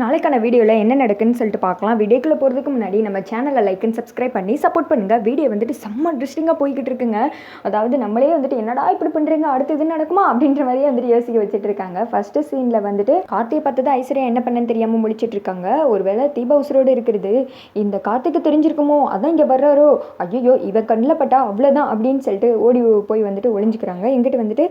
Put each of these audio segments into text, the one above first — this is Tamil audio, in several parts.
நாளைக்கான வீடியோவில் என்ன நடக்குன்னு சொல்லிட்டு பார்க்கலாம். வீடியோக்குள்ளே போகிறதுக்கு முன்னாடி நம்ம சேனலை லைக் அண்ட் சப்ஸ்கிரைப் பண்ணி சப்போர்ட் பண்ணுங்கள் வீடியோ வந்துட்டு செம்ம இன்ட்ரெஸ்டிங்காக போய்கிட்டு இருக்குங்க. அதாவது நம்மளே வந்துட்டு என்னடா இப்படி பண்ணுறீங்க அடுத்து இது நடக்குமா? அப்படின்ற மாதிரியே வந்துட்டு யோசிக்க வச்சுட்டு இருக்காங்க. ஃபர்ஸ்ட் சீனில் வந்துட்டு கார்த்தியை பார்த்து தான் ஐஸ்வர்யா என்ன பண்ணன்னு தெரியாமல் முடிச்சிட்டு இருக்காங்க. ஒருவேளை தீபா உசுரோடு இருக்கிறது. இந்த கார்த்திக்கு தெரிஞ்சிருக்குமோ? அதான் இங்கே வர்றாரோ? ஐயோ இவ கண்ணில் பட்டா அவ்வளோதான் அப்படின்னு சொல்லிட்டு ஓடி போய் வந்துட்டு ஒளிஞ்சுக்கிறாங்க. இங்கிட்டு வந்துட்டு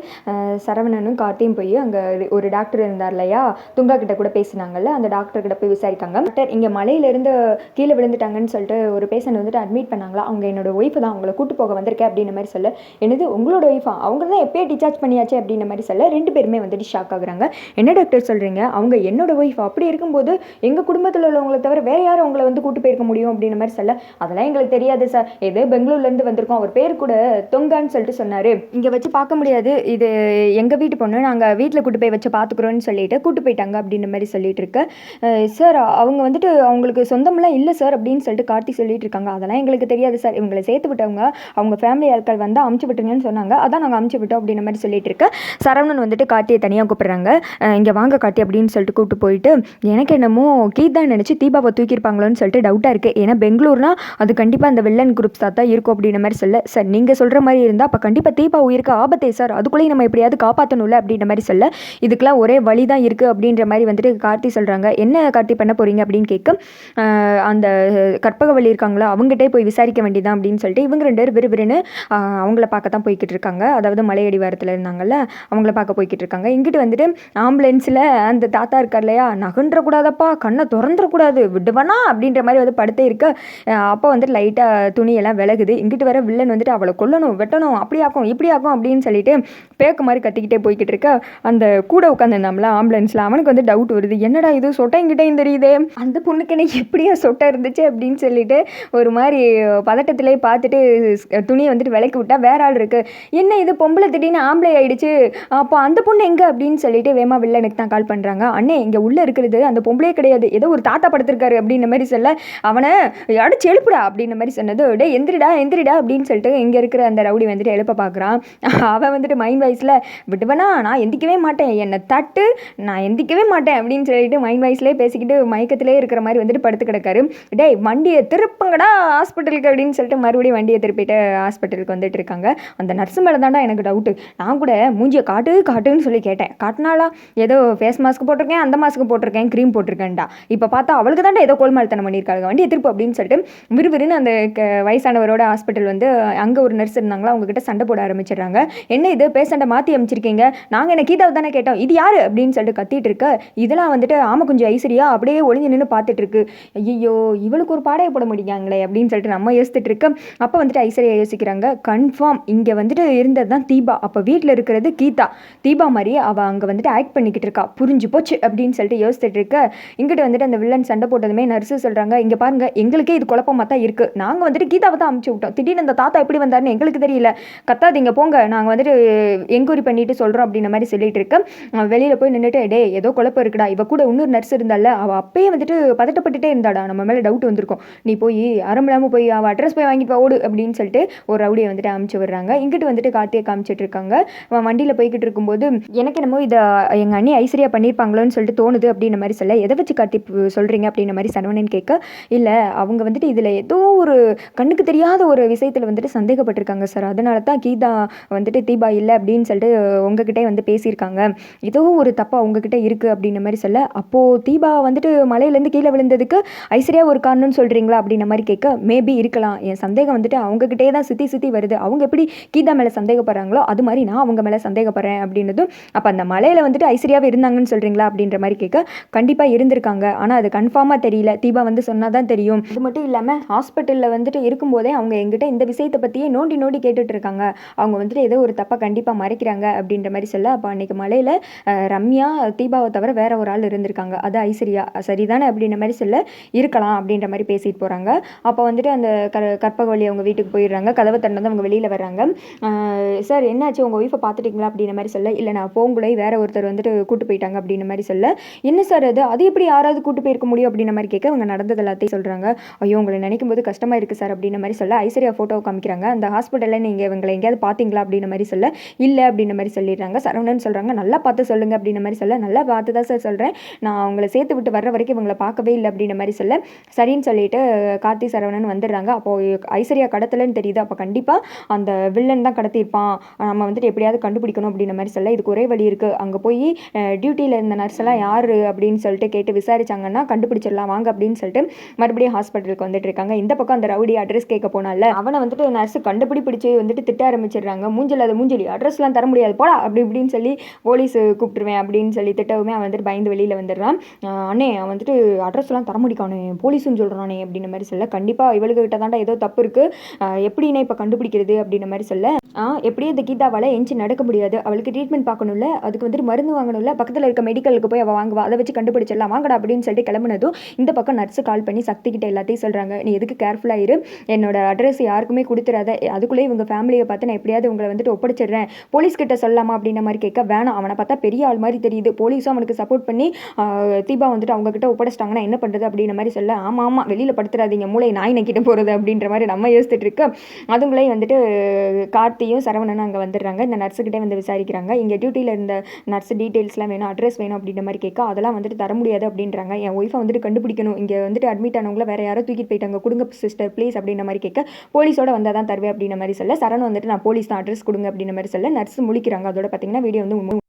சரவணனும் கார்த்தியும் போய் அங்கே ஒரு டாக்டர் இருந்தார் இல்லையா? துங்கா கிட்ட கூட பேசினாங்கல்ல? அந்த டாக்டர் கிட்ட போய் விசாரிக்காங்க டாக்டர் இங்கே மலையிலேருந்து கீழே விழுந்துட்டாங்கன்னு சொல்லிட்டு ஒரு பேஷண்ட் வந்துட்டு அட்மிட் பண்ணாங்களா? அவங்க என்னோட ஒய்ஃப் தான் அவங்கள கூட்டு போக வந்திருக்கேன் அப்படின்ற மாதிரி சொல்ல. என்னது உங்களோட ஒய்ஃபா அவங்க தான் எப்பயே டிசார்ஜ் பண்ணியாச்சு அப்படின்ற மாதிரி சொல்ல. ரெண்டு பேருமே வந்துட்டு ஷாக் ஆகுறாங்க. என்ன டாக்டர் சொல்கிறீங்க அவங்க என்னோட ஒய்ஃப் அப்படி இருக்கும்போது எங்கள் குடும்பத்தில் உள்ளவங்களை தவிர வேற யாரும் அவங்கள வந்து கூட்டு போயிருக்க முடியும் அப்படின்ற மாதிரி சொல்ல. அதெல்லாம் எங்களுக்கு தெரியாது சார் ஏதோ பெங்களூர்லேருந்து வந்திருக்கோம். அவர் பேர் கூட தொங்கான்னு சொல்லிட்டு சொன்னார். இங்கே வச்சு பார்க்க முடியாது. இது எங்கள் வீட்டு பொண்ணு. நாங்கள் வீட்டில் கூட்டு போய் வச்சு பார்த்துக்குறோன்னு சொல்லிட்டு கூட்டு போயிட்டாங்க அப்படின்ற மாதிரி சொல்லிட்டு இருக்க. சார் அவங்க வந்துட்டு அவங்களுக்கு சொந்தம்லாம் இல்லை சார் அப்படின்னு சொல்லிட்டு கார்த்தி சொல்லிட்டு இருக்காங்க. அதெல்லாம் எங்களுக்கு தெரியாது சார். இவங்களை சேர்த்து விட்டவங்க அவங்க ஃபேமிலி ஆட்கள் வந்து அமுச்சு விட்டுருங்கன்னு சொன்னாங்க. அதான் நாங்கள் அமுச்சு விட்டோம் அப்படின்ற மாதிரி சொல்லிட்டு இருக்க. சரவணன் வந்துட்டு கார்த்தியை தனியாக கூப்பிட்றாங்க. இங்கே வாங்க கார்த்தி அப்படின்னு சொல்லிட்டு கூப்பிட்டு போயிட்டு எனக்கு என்னமோ கீதா நினச்சி தீபாவை தூக்கியிருப்பாங்களோன்னு சொல்லிட்டு டவுட்டாக இருக்குது ஏன்னா பெங்களூர்னா அது கண்டிப்பாக அந்த வில்லன் குரூப்ஸ் தான் தான் இருக்கும் அப்படின்ற மாதிரி சொல்ல. சார் நீங்கள் சொல்கிற மாதிரி இருந்தால் அப்போ கண்டிப்பாக தீபா உயிருக்கு ஆபத்தே சார். அதுக்குள்ளேயும் நம்ம எப்படியாவது காப்பாற்றணும்ல அப்படின்ற மாதிரி சொல்ல. இதுக்கெல்லாம் ஒரே வழி தான் இருக்குது அப்படின்ற மாதிரி வந்துட்டு கார்த்தி சொல்கிறாங்க என்ன காட்டி பண்ண போகிறீங்க அப்படின்னு கேட்க அந்த அந்த கற்பகவள்ளி இருக்காங்களா அவங்ககிட்டே போய் விசாரிக்க வேண்டியதான் அப்படின்னு சொல்லிட்டு இவங்க ரெண்டு பேர் விறுவிறுன்னு அவங்கள பார்க்க தான் போய்கிட்டு இருக்காங்க. அதாவது மலையடி வாரத்தில் இருந்தாங்கல்ல அவங்கள பார்க்க போய்கிட்டு இருக்காங்க. இங்கிட்டு வந்துட்டு ஆம்புலன்ஸில் அந்த தாத்தா இருக்கார் இல்லையா நகன்றக்கூடாதப்பா கண்ணை திறந்துடக்கூடாது விடுவானா அப்படின்ற மாதிரி வந்து படுத்தே இருக்க அப்போ வந்துட்டு லைட்டாக துணியெல்லாம் விலகுது. இங்கிட்டு வர வில்லன் வந்துட்டு அவளை கொல்லணும் வெட்டணும் அப்படி ஆக்கும் இப்படி ஆகும் அப்படின்னு சொல்லிட்டு பேக்கு மாதிரி கத்திக்கிட்டே போய்கிட்டு இருக்க அந்த கூட உட்காந்துருந்தோம்ல ஆம்புலன்ஸில் அவனுக்கு வந்து டவுட் வருது. என்னடா இது சொட்டைங்கிட்டையும் தெரியுதே. அந்த பொண்ணுக்கு எனக்கு எப்படியா சொட்டை இருந்துச்சு அப்படின்னு சொல்லிட்டு ஒரு மாதிரி பதட்டத்திலே பார்த்துட்டு துணியை வந்துட்டு விலைக்கு விட்டால் வேற ஆள் இருக்கு. என்ன இது? பொம்பளை திடீர்னு ஆம்பளை ஆயிடுச்சு. அப்போ அந்த பொண்ணு எங்கே? அப்படின்னு சொல்லிட்டு வேமா வில்லனுக்கு தான் கால் பண்ணுறாங்க அண்ணே இங்கே உள்ளே இருக்கிறது அந்த பொம்பளையே கிடையாது. ஏதோ ஒரு தாத்தா படுத்திருக்காரு. அப்படின்ற மாதிரி சொல்ல அவனை அடிச்சு எழுப்புடா அப்படின்ற மாதிரி சொன்னது டே எந்திரிடா எந்திரிடா. அப்படின்னு சொல்லிட்டு இங்கே இருக்கிற அந்த ரவுடி வந்துட்டு எழுப்ப பார்க்குறான் அவன் வந்துட்டு மைண்ட் வாய்ஸில் விட்டுவனா நான் எந்திக்கவே மாட்டேன். என்னை தட்டு நான் எந்திக்கவே மாட்டேன். அப்படின்னு சொல்லிட்டு மைண்ட் வயசுலேயே பேசிக்கிட்டு மயக்கத்திலே இருக்கிற மாதிரி வந்துட்டு படுத்து கிடக்காரு. டேய் வண்டியை திருப்புங்கடா ஹாஸ்பிட்டலுக்கு அப்படின்னு சொல்லிட்டு மறுபடியும் வண்டியை திருப்பிட்டு ஹாஸ்பிட்டலுக்கு வந்துட்டு இருக்காங்க. அந்த நர்ஸ் மேலே தான்டா எனக்கு டவுட்டு நான் கூட மூஞ்சியை காட்டு காட்டுன்னு சொல்லி கேட்டேன். காட்டினாலா ஏதோ ஃபேஸ் மாஸ்க் போட்டிருக்கேன் அந்த மாஸ்க் போட்டிருக்கேன் க்ரீம் போட்டிருக்கேன்டா. இப்போ பார்த்தா அவளுக்கு தான்டா ஏதோ கோல்மால்தனம் பண்ணியிருக்காங்க வண்டியை திருப்பு அப்படின்னு சொல்லிட்டு விறுவிறுன்னு அந்த க- வயசானவரோட ஹாஸ்பிட்டல் வந்து அங்கே ஒரு நர்ஸ் இருந்தாங்களா அவங்ககிட்ட சண்டை போட ஆரம்பிச்சிடுறாங்க. என்ன இது? பேஷண்ட்டை மாற்றி அமைச்சிருக்கீங்க? நாங்கள் என்ன கீதாவை தானே கேட்டோம்? இது யார்? அப்படின்னு சொல்லிட்டு கத்திட்டு இருக்க இதெல்லாம் வந்துட்டு ஆமா கொஞ்சம் ஐஸ்வர்யா அப்படியே ஒளிஞ்சு நின்று பார்த்துட்டு இருக்கு ஐயோ இவளுக்கு ஒரு பாடையை போட முடியாங்களே அப்படின்னு சொல்லிட்டு நம்ம யோசித்துட்டு இருக்க அப்போ வந்துட்டு ஐஸ்வர்யா யோசிக்கிறாங்க கன்ஃபார்ம் இங்கே வந்துட்டு இருந்தது தான் தீபா. அப்போ வீட்டில் இருக்கிறது கீதா. தீபா மாதிரி அவள் அங்கே வந்துட்டு ஆக்ட் பண்ணிக்கிட்டு இருக்கா. புரிஞ்சு போச்சு அப்படின்னு சொல்லிட்டு யோசித்துட்டு இருக்க. இங்கிட்டு வந்துட்டு அந்த வில்லன் சண்டை போட்டதுமே நர்ஸு சொல்கிறாங்க இங்கே பாருங்க எங்களுக்கே இது குழப்பமாக தான் இருக்குது நாங்கள் வந்துட்டு கீதாவை தான் அமுச்சு விட்டோம். திடீர்னு அந்த தாத்தா எப்படி வந்தாருன்னு எங்களுக்கு தெரியல. கத்தாதீங்க போங்க. நாங்கள் வந்துட்டு என்கொயரி பண்ணிட்டு சொல்கிறோம் அப்படின்ற மாதிரி சொல்லிட்டு இருக்க. வெளியில் போய் நின்றுட்டு டே ஏதோ குழப்பம் இருக்குடா. இவ கூட இன்னொரு நர்ஸ் இருந்தால அவள் அப்பயே வந்துட்டு பதட்டப்பட்டுட்டே இருந்தாடா. நம்ம மேலே டவுட் வந்திருக்கும். நீ போய் அறமில்லாமல் போய் அவள் அட்ரஸ் போய் வாங்கிட்டு ஓடு அப்படின்னு சொல்லிட்டு ஒரு ரவுடியை வந்துட்டு அமுச்சு விடுறாங்க. இங்கிட்டு வந்துட்டு கார்த்தியை காமிச்சிட்டு இருக்காங்க. அவன் வண்டியில் போய்கிட்டு இருக்கும்போது எனக்கு என்னமோ இதை எங்கள் அண்ணி ஐஸ்வர்யா பண்ணியிருப்பாங்களோன்னு சொல்லிட்டு தோணுது அப்படின்ற மாதிரி சொல்ல எதை வச்சு கார்த்தி சொல்கிறீங்க அப்படின்ற மாதிரி சரவணன் கேட்க இல்லை அவங்க வந்துட்டு இதில் ஏதோ ஒரு கண்ணுக்கு தெரியாத ஒரு விஷயத்தில் வந்துட்டு சந்தேகப்பட்டிருக்காங்க சார். அதனால தான் கீதா வந்துட்டு தீபா இல்லை அப்படின்னு சொல்லிட்டு உங்ககிட்டே வந்து பேசியிருக்காங்க. ஏதோ ஒரு தப்பாக உங்ககிட்ட இருக்குது அப்படின்ற மாதிரி சொல்ல அப்போது தீபா வந்துட்டு மலையிலேருந்து கீழே விழுந்ததுக்கு ஐஸ்வர்யா ஒரு காரணம்னு சொல்கிறீங்களா அப்படின்ற மாதிரி கேட்க மேபி இருக்கலாம். என் சந்தேகம் வந்துட்டு அவங்ககிட்டே தான் சுற்றி சுற்றி வருது. அவங்க எப்படி கீதா மேலே சந்தேகப்படுறாங்களோ அது மாதிரி நான் அவங்க மேலே சந்தேகப்படுறேன் அப்படின்றதும் அப்போ அந்த மலையில் வந்துட்டு ஐஸ்வர்யாவே இருந்தாங்கன்னு சொல்கிறீங்களா அப்படின்ற மாதிரி கேட்க கண்டிப்பாக இருந்திருக்காங்க. ஆனால் அது கன்ஃபார்மாக தெரியல. தீபா வந்து சொன்னால் தான் தெரியும். அது மட்டும் இல்லாமல் ஹாஸ்பிட்டலில் வந்துட்டு இருக்கும்போதே அவங்க எங்கிட்ட இந்த விஷயத்தை பற்றியே நோண்டி நோண்டி கேட்டுட்டு இருக்காங்க. அவங்க வந்துட்டு ஏதோ ஒரு தப்பாக கண்டிப்பாக மறைக்கிறாங்க அப்படின்ற மாதிரி சொல்ல அப்போ அன்னைக்கு மலையில் ரம்யா தீபாவை தவிர வேற ஒரு ஆள் இருந்திருக்காங்க. அது ஐஸ்வர்யா சரிதானே அப்படின்ற மாதிரி சொல்ல இருக்கலாம் அப்படின்ற மாதிரி பேசிட்டு போகிறாங்க அப்போ வந்துட்டு அந்த க கற்பகவழி அவங்க வீட்டுக்கு போயிடுறாங்க. கதவை திறந்து அவங்க வெளியில் வர்றாங்க. சார் என்னாச்சு? உங்கள் ஒய்ஃபை பார்த்துட்டீங்களா? அப்படின்ற மாதிரி சொல்ல இல்லை நான் போங்குள்ளே வேற ஒருத்தர் வந்துட்டு கூட்டு போயிட்டாங்க. அப்படின்ற மாதிரி சொல்ல என்ன சார் அது? அது எப்படி யாராவது கூட்டு போயிருக்க முடியும்? அப்படின்ற மாதிரி கேட்க அவங்க நடந்தது எல்லாத்தையும் சொல்கிறாங்க ஐயோ உங்களை நினைக்கும் போது கஷ்டமாக இருக்குது சார். அப்படின்ற மாதிரி சொல்ல ஐஸ்வர்யா ஃபோட்டோ காமிக்கிறாங்க. அந்த ஹாஸ்பிட்டலில் நீங்கள் இவங்களை எங்கேயாவது பார்த்தீங்களா? அப்படின்ற மாதிரி சொல்ல இல்லை. அப்படின்ற மாதிரி சொல்லிடுறாங்க. சரவணன் சொல்கிறாங்க நல்லா பார்த்து சொல்லுங்கள் அப்படின்ற மாதிரி சொல்ல நல்லா பார்த்து தான் சார் சொல்கிறேன் நான் அவங்க அவங்கள சேர்த்து விட்டு வர்ற வரைக்கும் இவங்களை பார்க்கவே இல்லை அப்படின்ற மாதிரி சொல்ல சரின்னு சொல்லிட்டு கார்த்தி சரவணன் வந்துடுறாங்க. அப்போது ஐஸ்வர்யா கடத்தலைன்னு தெரியுது. அப்போ கண்டிப்பாக அந்த வில்லன் தான் கடத்தியிருப்பான். நம்ம வந்துட்டு எப்படியாவது கண்டுபிடிக்கணும் அப்படின்ற மாதிரி சொல்ல இதுக்கு ஒரே வழி இருக்குது அங்கே போய் டியூட்டியில் இருந்த நர்ஸ் எல்லாம் யார் அப்படின்னு சொல்லிட்டு கேட்டு விசாரிச்சாங்கன்னா கண்டுபிடிச்சிடலாம். வாங்க அப்படின்னு சொல்லிட்டு மறுபடியும் ஹாஸ்பிட்டலுக்கு வந்துட்டு இருக்காங்க. இந்த பக்கம் அந்த ரவுடி அட்ரஸ் கேட்க போனால அவனை வந்துட்டு நர்ஸ் கண்டுபிடி பிடிச்சி வந்துட்டு திட்ட ஆரம்பிச்சிடுறாங்க. மூஞ்சல் அது மூஞ்சலி அட்ரஸ்லாம் தர முடியாது. போடா அப்படி இப்படின்னு சொல்லி போலீஸ் கூப்பிட்டுருவேன் அப்படின்னு சொல்லி திட்டவுமே அவன் வந்துட்டு பயந்து வெளியில் வந்துடுறான். அண்ணே அவன் வந்துட்டு அட்ரஸ்லாம் தர முடிக்கானே போலீஸுன்னு சொல்கிறானே அப்படின்ற மாதிரி சொல்ல. கண்டிப்பாக இவளுக்கு கிட்ட தாண்டா ஏதோ தப்பு இருக்குது எப்படின்னா இப்போ கண்டுபிடிக்கிறது அப்படின்ற மாதிரி சொல்ல. எப்படியே எப்படியும் இந்த கீதாவால் எஞ்சி நடக்க முடியாது. அவளுக்கு ட்ரீட்மெண்ட் பார்க்கணும்ல. அதுக்கு வந்துட்டு மருந்து வாங்கணும்ல. பக்கத்தில் இருக்க மெடிக்கலுக்கு போய் அவள் வாங்குவா. அதை வச்சு கண்டுபிடிச்சிடலாம். வாங்கடா அப்படின்னு சொல்லிட்டு கிளம்புனதும் இந்த பக்கம் நர்ஸு கால் பண்ணி சக்தி கிட்ட எல்லாத்தையும் சொல்கிறாங்க நீ எதுக்கு கேர்ஃபுல்லாக இரு. என்னோட அட்ரஸ் யாருக்குமே கொடுத்துறாத. அதுக்குள்ளே இவங்க ஃபேமிலியை பார்த்து நான் எப்படியாவது உங்களை வந்துட்டு ஒப்படைச்சிடுறேன். போலீஸ் கிட்ட சொல்லலாமா அப்படின்ற மாதிரி கேட்க வேணாம். அவனை பார்த்தா பெரிய ஆள் மாதிரி தெரியுது. போலீஸும் அவனுக்கு சப்போர்ட் பண்ணி தீபா வந்துட்டு அவங்கக்கிட்ட ஒப்படைச்சிட்டாங்கன்னா என்ன பண்ணுறது அப்படின்ற மாதிரி சொல்ல ஆமாம் ஆமாம் வெளியில் படுத்துறாதீங்க மூளை நாய் நக்கிட்ட போகிறது அப்படின்ற மாதிரி நம்ம யோசிச்சுட்டு இருக்க அதுங்களே வந்துட்டு கார்த்தியும் சரவணனும் அங்கே வந்துடுறாங்க. இந்த நர்ஸுக்கிட்டே வந்து விசாரிக்கிறாங்க. இங்கே டியூட்டியில் இருந்த நர்ஸ் டீட்டெயில்ஸ்லாம் வேணும் அட்ரஸ் வேணும் அப்படின்ற மாதிரி கேட்க அதெல்லாம் வந்துட்டு தர முடியாது அப்படின்றாங்க. என் ஒய்ஃபை வந்துட்டு கண்டுபிடிக்கணும். இங்கே வந்துட்டு அட்மிட் ஆனவங்கள வேறு யாரோ தூக்கிட்டு போயிட்டாங்க. கொடுங்க சிஸ்டர் ப்ளீஸ் அப்படின்ற மாதிரி கேட்க போலீஸோட வந்தால் தான் தருவேன் அப்படின்ற மாதிரி சொல்ல சரண் வந்துட்டு நான் போலீஸ் தான் அட்ரஸ் கொடுங்க அப்படின்ற மாதிரி சொல்ல நர்ஸ் முழிக்கிறாங்க. அதோட பார்த்தீங்கன்னா வீடியோ வந்து